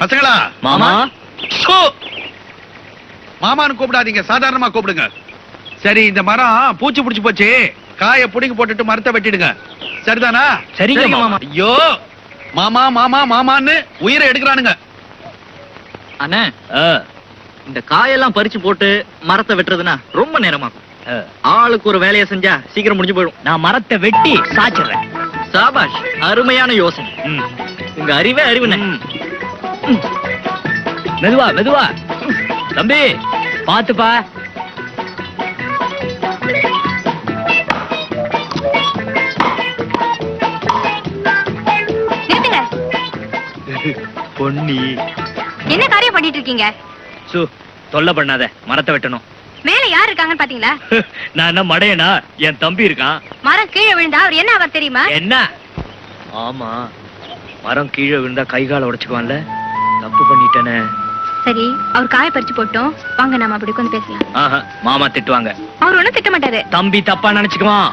பசங்களா? மாமா! மாமான்னு கூப்பிடாதீங்க சாதாரணமா கூப்பிடுங்க. சரி இந்த மரம் பூச்சி புடிச்சு போச்சு. காய புடிங்கி போட்டுட்டு மரத்தை வெட்டிடுங்க. சரிதானா? சரிங்க, மாமா. ஐயோ. மாமா மாமா மாமான்னு உயிரை எடுக்கிறானுங்க. அண்ணே. இந்த காயெல்லாம் பறிச்சு போட்டு மரத்தை வெட்டுறதுன்னா ரொம்ப நேரமாகும். ஆளுக்கு ஒரு வேலையை செஞ்சா சீக்கிரம் முடிஞ்சு போயிடும். நான் மரத்தை வெட்டி சாச்சிடுறேன். சாபாஷ் அருமையான யோசனை. உங்க அறிவே அறிவுண்ணே. மெதுவா மெதுவா. தம்பி பாத்துப்பா. பொன்னி. என்ன காரியம் பண்ணிட்டு இருக்கீங்க சு தொல்லை பண்ணாத. மரத்தை வெட்டணும். மேல யார் இருக்காங்கன்னு பாத்தீங்களா? நான் என்ன மடையனா? என் தம்பி இருக்கான். மரம் கீழே விழுந்தா அவர் என்ன அவர் தெரியுமா? என்ன? ஆமா. மரம் கீழே விழுந்தா கை கால உடைச்சுக்குவான்ல. தப்பு பண்ணிட்டேனே. சரி அவர் காய பறிச்சு போட்டோம். வாங்க நாம அப்படி உட்காந்து பேசலாம். ஆஹா மாமா திட்டுவாங்க. அவர் ஒண்ணும் திட்ட மாட்டாரு. தம்பி தப்பா நினைச்சுக்குவான்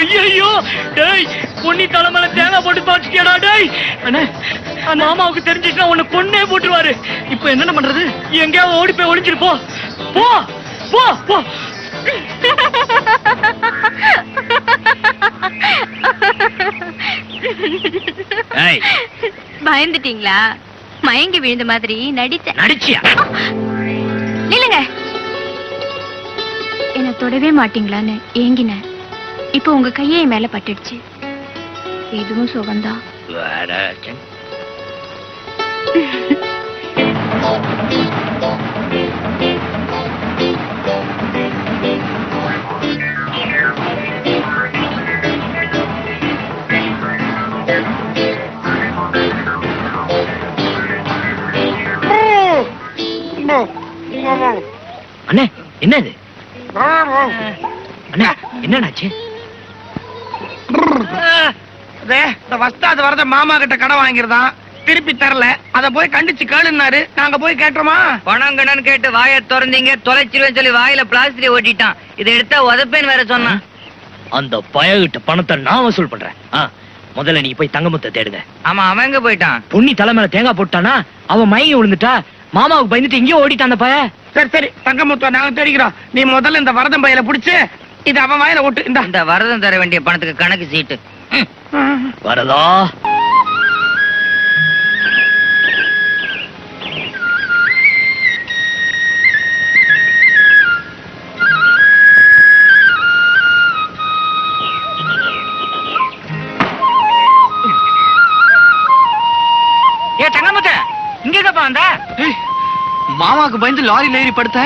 ஐயோ டேய் பொன்னி தலைமையில தேங்காய் போட்டு துவச்சிட்டியாடா டேய். அண்ணே மாமாவுக்கு தெரிஞ்சிச்சுன்னா உன்னை கொன்னே போட்டுருவாரு. இப்போ என்னென்ன பண்றது? எங்கேயாவது ஓடி போய் ஒளிஞ்சிரு போ போ போ. பயந்துட்டீங்களா? மயங்கி விழுந்த மாதிரி நடிச்சேன் நடிச்சியா? நில்லுங்க. என்ன தொடவே மாட்டீங்களான்னு ஏங்கினேன். இப்போ உங்க கையே மேல பட்டுடுச்சு. இதுவும் சுகம்தான். அண்ணே என்ன இது அண்ணே என்னடாச்சு வஸ்தாது வரத மாமா கிட்ட கடை வாங்கிருந்தான் திருப்பி தரல. அத போய் கண்டிச்சு கேளுனாரு நாங்க போய் கேட்டோமா பணம் கணன்னு கேட்டு வாயை திறந்தீங்க. தொலைச்சிருவேன்னு சொல்லி வாயில பிளாஸ்டிக் ஓட்டிட்டான். இதை எடுத்தா உதப்பேன்னு வேற சொன்னான். அந்த பயகிட்ட பணத்தை நான் வசூல் பண்றேன். முதல்ல நீ போய் தங்கமுத்தை தேடுங்க. ஆமா அவன் எங்க போயிட்டான்? பொன்னி தலைமையில தேங்காய் போட்டானா அவன் மயங்கி விழுந்துட்டா மாமாவுக்கு பயந்துட்டு எங்கேயோ ஓடிட்டான் அந்த பய சரி சரி தங்கமுத்துவ நாங்க தெரிகிறோம் நீ முதல்ல இந்த வரதம் பையில புடிச்சு இது அவன் வாயில ஓட்டு இந்த. இந்த வரதம் தர வேண்டிய பணத்துக்கு கணக்கு சீட்டு. வரதா? ஏ தங்கமுத்த இங்க இருக்கப்பா வந்த மாமாவுக்கு பயந்து லாரியில ஏறி படுத்த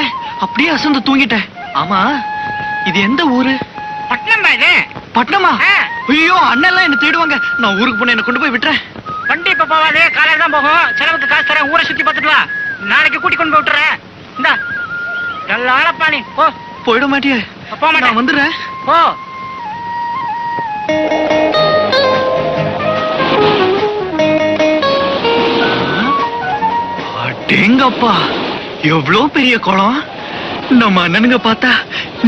அப்படியே அசந்து தூங்கிட்டேன். ஆமா இது எந்த ஊரு? பட்னம் இது? பட்டணமா. ஐயோ அண்ணன் எல்லாம் என்ன தேடுவாங்க. நான் ஊருக்கு போன என்ன கொண்டு போய் விட்டுறேன். வண்டி இப்ப போவாது காலையில தான் போகும். செலவுக்கு காசு தரேன் ஊரை சுத்தி பார்த்துட்டு வா. நாளைக்கு கூட்டி கொண்டு போய் விட்டுறேன். இந்தா நல்ல ஆளப்பா நீ போ. போயிட மாட்டியே. நான் வந்துடுறேன். போ. அடேங்கப்பா எவ்வளோ பெரிய குளம் நம்ம அண்ணனுங்க பார்த்தா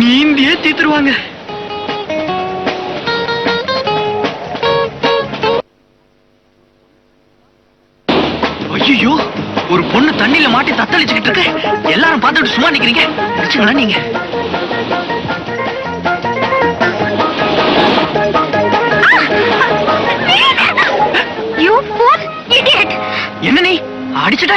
நீந்தியே தீத்துருவாங்க. ஐயோ ஒரு பொண்ணு தண்ணியில மாட்டி தத்தளிச்சுக்கிட்டு இருக்கு. எல்லாரும் பார்த்துட்டு சும்மா நிக்கிறீங்க. நினைச்சுங்களா நீங்க. இடியட் என்ன நீ? அடிச்சுட்ட?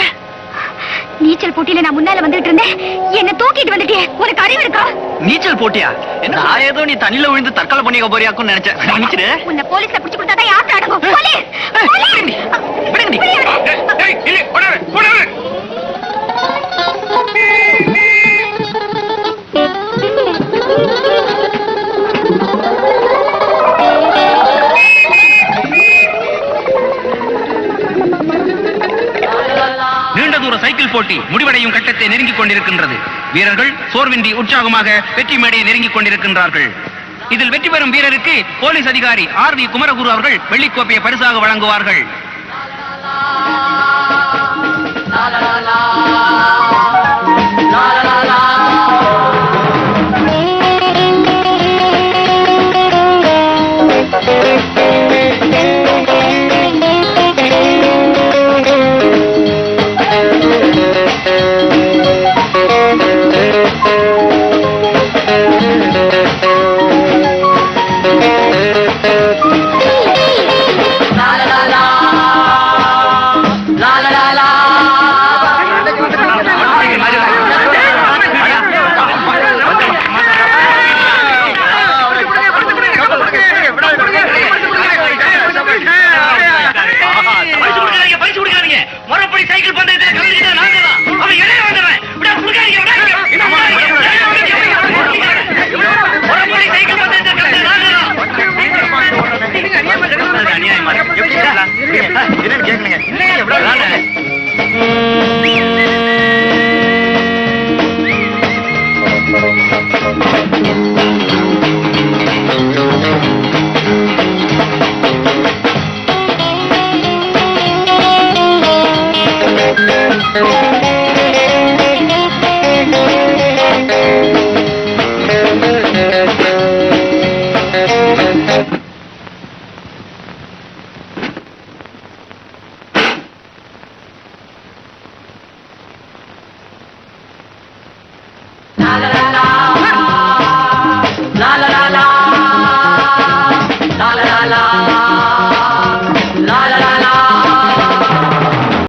நீச்சல் போட்டியில நான் முன்னால வந்துட்டு இருந்தேன். என்ன தூக்கிட்டு வந்துட்டியே. உனக்கு அறிவு இருக்கா? நீச்சல் போட்டியா? நான் ஏதோ நீ தண்ணியில விழுந்து தற்கொலை பண்ணிக்க போறியாக்குன்னு நினைச்சேன். மன்னிச்சிடு உன்னை போலீஸ்ல பிடிச்சு கொடுத்தாதான் யார் அடங்கும்? போலீஸ்! போட்டி முடிவடையும் கட்டத்தை நெருங்கிக் கொண்டிருக்கின்றது. வீரர்கள் சோர்வின்றி உற்சாகமாக வெற்றி மேடையை நெருங்கிக் கொண்டிருக்கின்றார்கள். இதில் வெற்றி பெறும் வீரருக்கு போலீஸ் அதிகாரி ஆர் வி குமரகுரு அவர்கள் வெள்ளிக்கோப்பையை பரிசாக வழங்குவார்கள்.